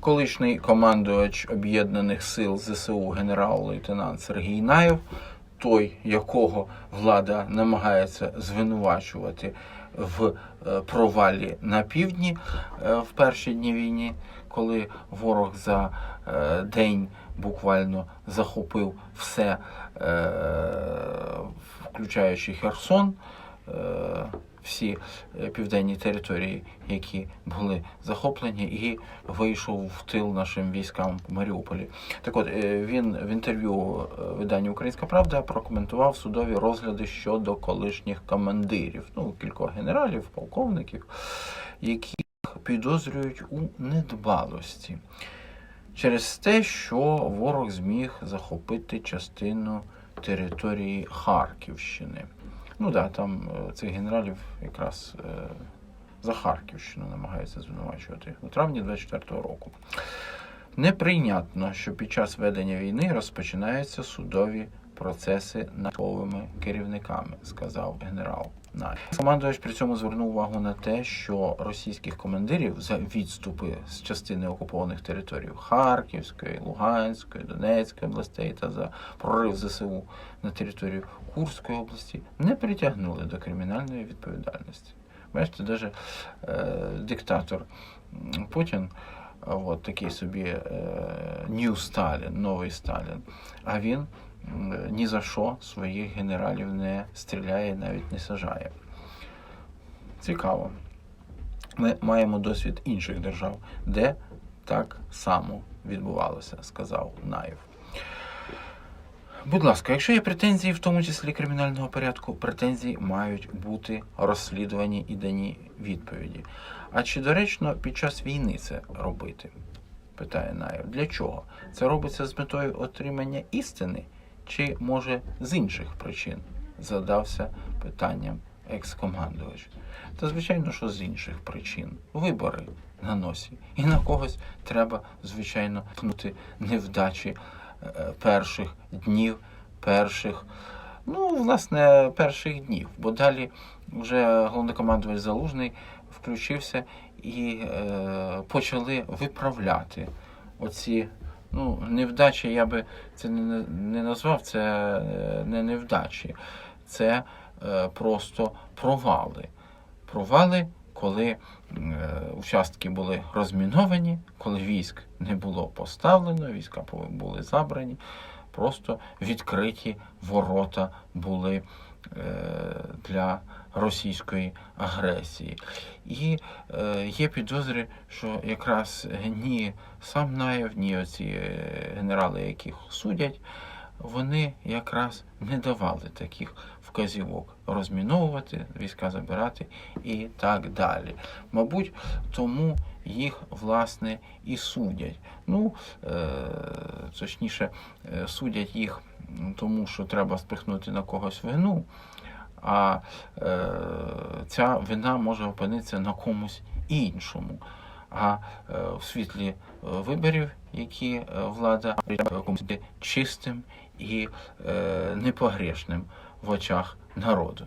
колишній командувач об'єднаних сил ЗСУ генерал-лейтенант Сергій Наєв, той, якого влада намагається звинувачувати в е, провалі на півдні е, в перші дні війни, коли ворог за е, день буквально захопив все, включаючи Херсон, всі е, південні території, які були захоплені, і вийшов в тил нашим військам в Маріуполі. Так от е, він в інтерв'ю е, виданню Українська Правда прокоментував судові розгляди щодо колишніх командирів, ну кількох генералів, полковників, яких підозрюють у недбалості через те, що ворог зміг захопити частину території Харківщини. Ну так, да, там е, цих генералів якраз е, за Харківщину намагаються звинувачувати у травні 24-го року. Неприйнятно, що під час ведення війни розпочинаються судові процеси над керівниками, сказав генерал. Командувач при цьому звернув увагу на те, що російських командирів за відступи з частини окупованих територій Харківської, Луганської, Донецької областей та за прорив ЗСУ на територію Курської області не притягнули до кримінальної відповідальності. Бачите, навіть е, диктатор Путін, от такий собі е, Нью Сталін, новий Сталін, а він ні за що своїх генералів не стріляє, навіть не сажає. Цікаво. Ми маємо досвід інших держав, де так само відбувалося, сказав Наєв. Будь ласка, якщо є претензії, в тому числі кримінального порядку, претензії мають бути розслідувані і дані відповіді. А чи доречно під час війни це робити? питає Наєв. Для чого? Це робиться з метою отримання істини, чи може з інших причин? Задався питанням екс-командувач. Та звичайно, що з інших причин. Вибори на носі. І на когось треба, звичайно, пнути невдачі е, перших днів, перших, ну, власне, перших днів. Бо далі вже головнокомандувач Залужний включився і е, почали виправляти оці. Ну, невдачі я би це не, не назвав, це е, не невдачі, це е, просто провали. Провали, коли е, участки були розміновані, коли військ не було поставлено, війська були забрані, просто відкриті ворота були для російської агресії. І е, є підозри, що якраз ні сам Наєв, ні оці е, генерали, яких судять, вони якраз не давали таких вказівок розміновувати, війська забирати і так далі. Мабуть, тому їх власне і судять. Ну, е, точніше, е, судять їх тому, що треба спихнути на когось вину, а е, ця вина може опинитися на комусь іншому. А е, в світлі е, виборів, які влада комусь чистим і е, непогрешним в очах народу.